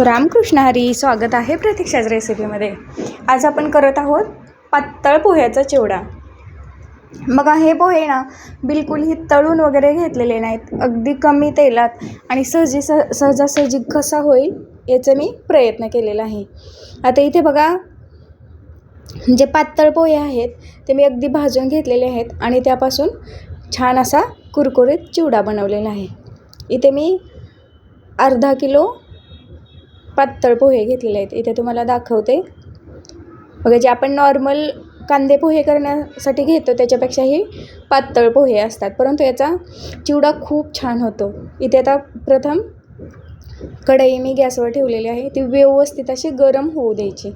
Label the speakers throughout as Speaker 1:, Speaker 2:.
Speaker 1: रामकृष्ण हरी स्वागत आहे प्रतीक्षाच रेसिपीमध्ये. आज आपण करत आहोत पातळ पोह्याचा चिवडा. बघा हे पोहे ना बिलकुलही तळून वगैरे घेतलेले नाहीत. अगदी कमी तेलात आणि सहजी स सहजासहजी कसा होईल याचा मी प्रयत्न केलेला आहे. आता इथे बघा जे पातळ पोहे आहेत ते मी अगदी भाजून घेतलेले आहेत आणि त्यापासून छान असा कुरकुरीत चिवडा बनवलेला आहे. इथे मी अर्धा किलो पातळ पोहे घेतलेले आहेत. इथे तुम्हाला दाखवते. बघा जे आपण नॉर्मल कांदे पोहे करण्यासाठी घेतो त्याच्यापेक्षाही पातळ पोहे असतात. परंतु याचा चिवडा खूप छान होतो. इथे आता प्रथम कढई मी गॅसवर ठेवलेली आहे. ती व्यवस्थित अशी गरम होऊ द्यायची.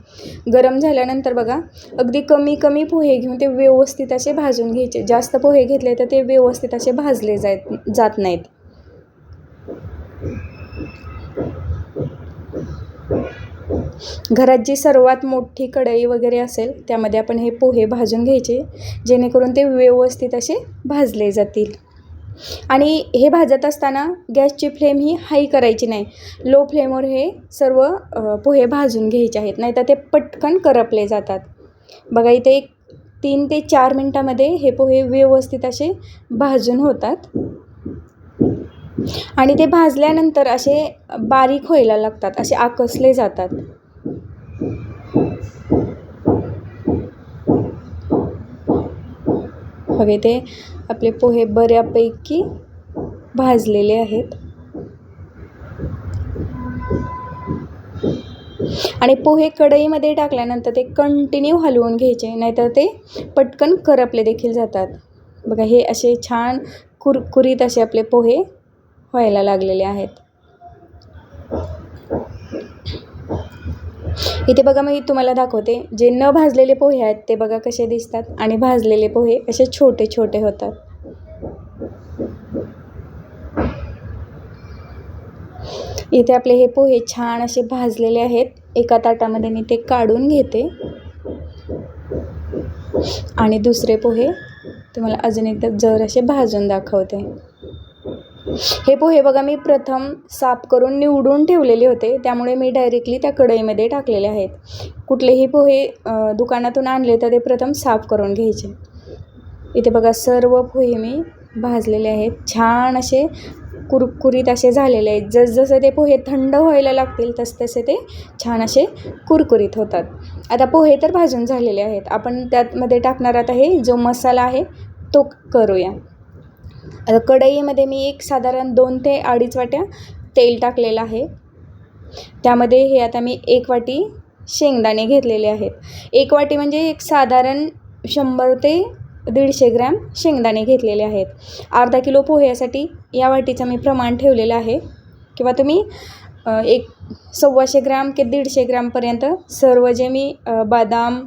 Speaker 1: गरम झाल्यानंतर बघा अगदी कमी कमी पोहे घेऊन ते व्यवस्थित असे भाजून घ्यायचे. जास्त पोहे घेतले तर ते व्यवस्थित असे भाजले जात जात नाहीत. घरात जी सर्वात मोठी कढई वगैरे असेल त्यामध्ये आपण हे पोहे भाजून घ्यायचे जेणेकरून ते व्यवस्थित असे भाजले जातील. आणि हे भाजत असताना गॅसची फ्लेम ही हाई करायची नाही. लो फ्लेमवर हे सर्व पोहे भाजून घ्यायचे आहेत नाहीतर ते पटकन करपले जातात. बघा इथे एक तीन ते चार मिनटामध्ये हे पोहे व्यवस्थित असे भाजून होतात. आणि ते भाजल्यानंतर असे बारीक व्हायला लागतात असे आकसले जातात. बघा ते आपले पोहे बऱ्यापैकी भाजलेले आहेत. आणि पोहे कढईमध्ये टाकल्यानंतर ते कंटिन्यू हलवून घ्यायचे नाहीतर ते पटकन करपले देखील जातात. बघा हे असे छान कुरकुरीत असे आपले पोहे व्हायला लागलेले आहेत. इथे बघा मी तुम्हाला दाखवते. जे न भाजलेले पोहे आहेत ते बघा कसे दिसतात. आणि भाजलेले पोहे असे छोटे छोटे होतात. इथे आपले हे पोहे छान असे भाजलेले आहेत. एका ताटामध्ये मी ते काढून घेते. आणि दुसरे पोहे तुम्हाला अजून एकदा जर असे भाजून दाखवते. हे पोहे बघा मी प्रथम साफ करून निवडून ठेवलेले होते. त्यामुळे मी डायरेक्टली त्या कढईमध्ये टाकलेले आहेत. कुठलेही पोहे दुकानातून आणले तर ते प्रथम साफ करून घ्यायचे. इथे बघा सर्व पोहे मी भाजलेले आहेत. छान असे कुरकुरीत असे झालेले आहेत. जसजसे ते पोहे थंड व्हायला लागतील तसतसे ते छान असे कुरकुरीत होतात. आता पोहे तर भाजून झालेले आहेत. आपण त्यातमध्ये टाकणार आता हे जो मसाला आहे तो करूया. आता कढईमध्ये मी एक साधारण दोन ते अडीच वाट्या तेल टाकलेलं आहे. त्यामध्ये हे आता मी एक वाटी शेंगदाणे घेतलेले आहेत. एक वाटी म्हणजे एक साधारण शंभर ते दीडशे ग्रॅम शेंगदाणे घेतलेले आहेत. अर्धा किलो पोह्यासाठी या वाटीचं मी प्रमाण ठेवलेलं आहे. किंवा तुम्ही एक सव्वाशे ग्रॅम की दीडशे ग्रॅमपर्यंत सर्व जे मी बदाम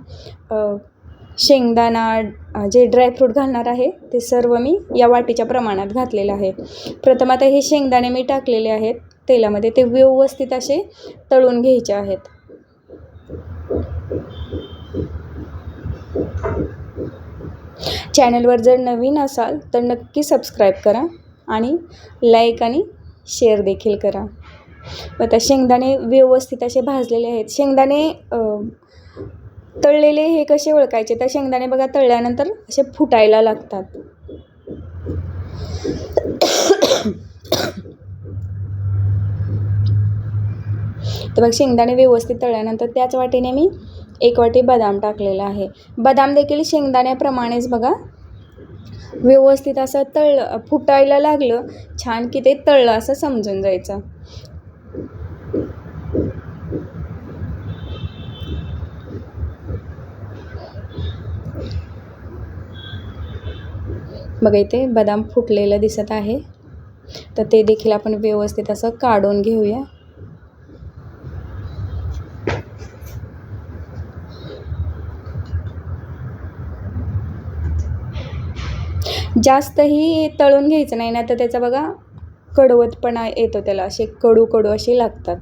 Speaker 1: शेंगदाणा जे ड्रायफ्रूट घालणार आहे ते सर्व मी या वाटीच्या प्रमाणात घातलेलं आहे. प्रथम आता हे शेंगदाणे मी टाकलेले आहेत तेलामध्ये ते व्यवस्थित असे तळून घ्यायचे आहेत. चॅनलवर जर नवीन असाल तर नक्की सबस्क्राईब करा आणि लाईक आणि शेअर देखील करा. आता शेंगदाणे व्यवस्थित असे भाजलेले आहेत. शेंगदाणे तळलेले हे कसे ओळखायचे? तर शेंगदाणे बघा तळल्यानंतर असे फुटायला लागतात. तर बघ शेंगदाणे व्यवस्थित तळल्यानंतर त्याच वाटीने मी एक वाटी बदाम टाकलेला आहे. बदाम देखील शेंगदाण्याप्रमाणेच बघा. व्यवस्थित असं तळलं फुटायला लागलं छान की ते तळलं असं समजून जायचं. बघा इथे बदाम फुटलेलं दिसत आहे. तर ते देखील आपण व्यवस्थित असं काढून घेऊया. जास्तही तळून घ्यायचं नाही ना तर त्याचा बघा कडवतपणा येतो त्याला. असे कडू कडू असे लागतात.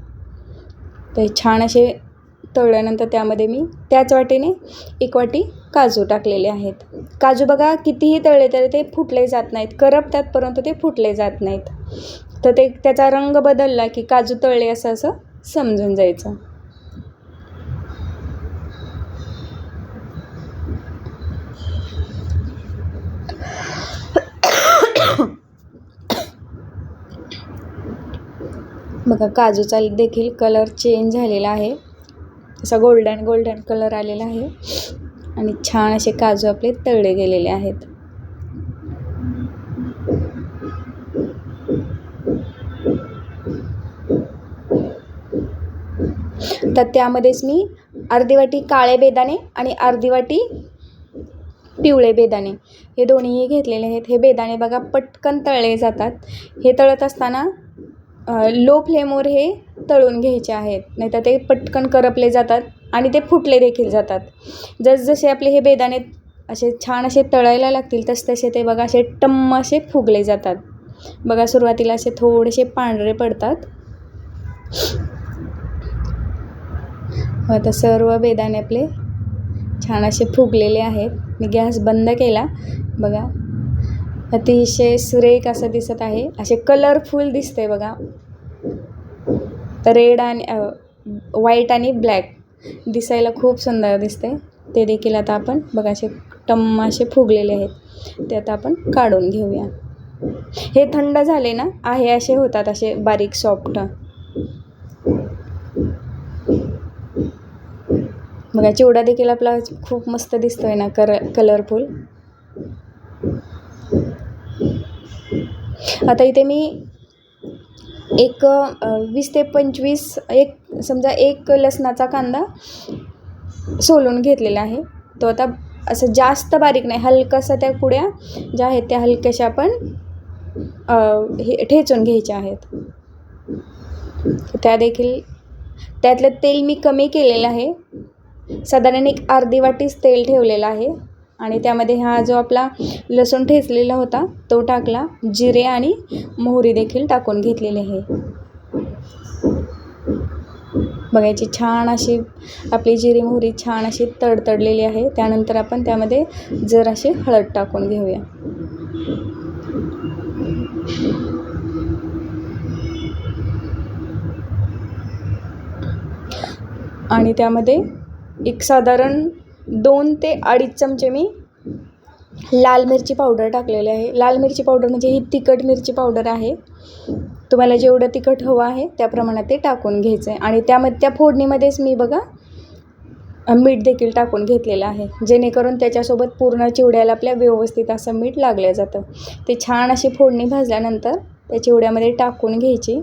Speaker 1: ते छान असे तळल्यानंतर त्यामध्ये मी त्याच वाटीने एक वाटी काजू टाकलेले आहेत. काजू बघा कितीही तळले तरी ते फुटले जात नाहीत. करपतात परंतु ते फुटले जात नाहीत. तर ते त्याचा रंग बदलला की काजू तळले असं असं समजून जायचं. बघा काजूचा देखील कलर चेंज झालेला आहे. असा गोल्डन गोल्डन कलर आलेला आहे. आणि छान असे काजू आपले तळले गेलेले आहेत. तर त्यामध्येच मी अर्धी वाटी काळे बेदाणे आणि अर्धी वाटी पिवळे बेदाणे हे दोन्हीही घेतलेले आहेत. हे बेदाणे बघा पटकन तळले जातात. हे तळत असताना लो फ्लेमवर हे तळून घ्यायचे आहेत. नाहीतर ते पटकन करपले जातात. आणि ते फुटले देखील जातात. जसजसे आपले हे बेदाणे असे छान असे तळायला लागतील तसतसे ते बघा असे टम्म असे फुगले जातात. बघा सुरुवातीला असे थोडेसे पांढरे पडतात. आता सर्व बेदाणे आपले छान असे फुगलेले आहेत. मी गॅस बंद केला. बघा अतिशय सुरेख असं दिसत आहे. असे कलरफुल दिसते बघा. रेड आणि व्हाईट आणि ब्लॅक दिसायला खूप सुंदर दिसते. ते देखील आता आपण बघा असे टम्म असे फुगलेले आहेत. ते आता आपण काढून घेऊया. हे थंड झाले ना आहे असे होतात असे बारीक सॉफ्ट बघा चिवडा देखील आपला खूप मस्त दिसतोय ना कर कलरफुल आता इथे मी एक वीस ते पंचवीस एक समजा एक लसणाचा कांदा सोलून घेतलेला आहे. तो आता असं जास्त बारीक नाही हलकासा त्या कुड्या ज्या आहेत त्या हलक्याशा आपण हे ठेचून घ्यायच्या आहेत. त्या देखील त्यातलं तेल मी कमी केलेलं आहे. साधारण एक अर्धी वाटीच तेल ठेवलेलं आहे आणि त्यामध्ये हा जो आपला लसूण ठेचलेला होता तो टाकला. जिरे आणि मोहरी देखील टाकून घेतलेली आहे. बघायची. छान अशी आपली जिरी मोहरी छान अशी तडतडलेली आहे. त्यानंतर आपण त्यामध्ये जर असे हळद टाकून घेऊया. आणि त्यामध्ये एक साधारण दोन ते अडीच चमचे मी लाल मिरची पावडर टाकलेली आहे. लाल मिरची पावडर म्हणजे ही तिखट मिरची पावडर आहे. तुम्हाला जेवढं तिखट हवं आहे त्या प्रमाणात ते टाकून घ्यायचं आहे आणि त्यामध्ये त्या फोडणीमध्येच मी बघा मीठ देखील टाकून घेतलेलं आहे. जेणेकरून त्याच्यासोबत पूर्ण चिवड्याला आपल्या व्यवस्थित असं मीठ लागलं जातं. ते छान अशी फोडणी भाजल्यानंतर त्या चिवड्यामध्ये टाकून घ्यायची.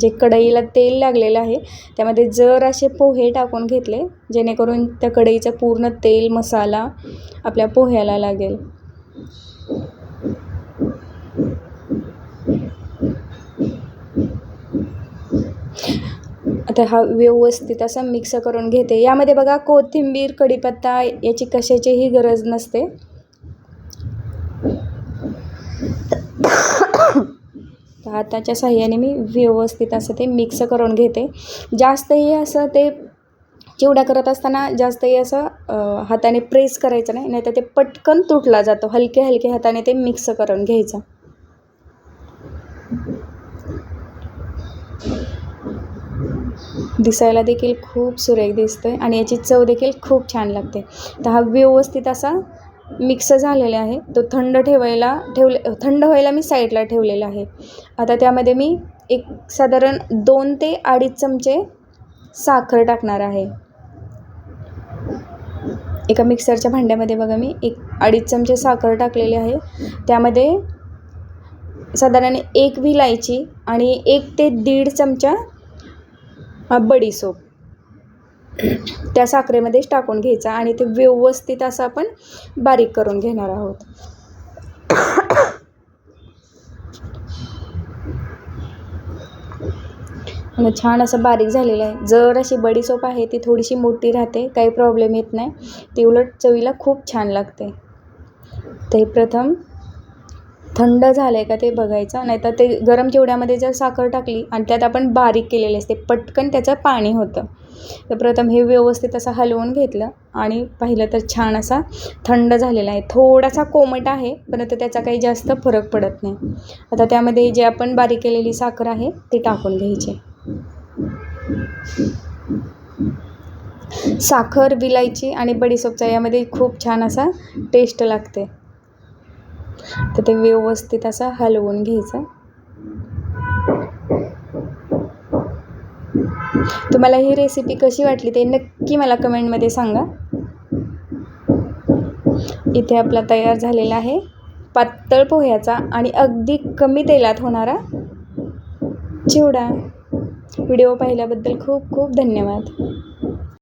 Speaker 1: जे कढईला तेल लागलेलं आहे त्यामध्ये जर असे पोहे टाकून घेतले जेणेकरून त्या कढईचं पूर्ण तेल मसाला आपल्या पोह्याला लागेल. आता हा व्यवस्थित असा मिक्स करून घेते. यामध्ये बघा कोथिंबीर कढीपत्ता याची कशाचीही गरज नसते. हाताच्या साह्याने मी व्यवस्थित असं ते मिक्स करून घेते. जास्तही असं ते चिवडा करत असताना जास्तही असं हाताने प्रेस करायचं नाही नाहीतर ते पटकन तुटला जातो. हलके हलके हाताने ते मिक्स करून घ्यायचं. दिसायला देखील खूप सुरेख दिसतोय आणि याची चव देखील खूप छान लागते. तर हा व्यवस्थित असा मिक्स झालेला आहे. तो थंड ठेवायला ठेवले थंड व्हायला मी साईडला ठेवलेला आहे. आता त्यामध्ये मी एक साधारण दोन ते अडीच चमचे साखर टाकणार आहे. एका मिक्सरच्या भांड्यामध्ये बघा मी एक अडीच चमचे साखर टाकलेली आहे. त्यामध्ये साधारण एक विलायची आणि एक ते दीड चमचा बडीसोप त्या साखरेमध्येच टाकून घ्यायचा आणि ते व्यवस्थित असं आपण बारीक करून घेणार आहोत. छान असं बारीक झालेलं आहे. जर अशी बडीसोप आहे ती थोडीशी मोठी राहते काही प्रॉब्लेम येत नाही. ती उलट चवीला खूप छान लागते. ते प्रथम थंड झालं आहे का ते बघायचं नाहीतर ते गरम चिवड्यामध्ये जर साखर टाकली आणि त्यात आपण बारीक केलेले असते पटकन त्याचं पाणी होतं. तर प्रथम हे व्यवस्थित असं हलवून घेतलं आणि पाहिलं तर छान असा थंड झालेला आहे. थोडासा कोमट आहे परंतु त्याचा काही जास्त फरक पडत नाही. आता त्यामध्ये जे आपण बारीक केलेली साखर आहे ती टाकून घ्यायची. साखर विलायची आणि बडीसोपचा यामध्ये खूप छान असा टेस्ट लागते. तर ते व्यवस्थित असं हलवून घ्यायचं. तुम्हाला ही रेसिपी कशी वाटली ते नक्की मला कमेंटमध्ये सांगा. इथे आपला तयार झालेला आहे पातळ पोह्याचा आणि अगदी कमी तेलात होणारा चिवडा. व्हिडिओ पाहिल्याबद्दल खूप खूप धन्यवाद.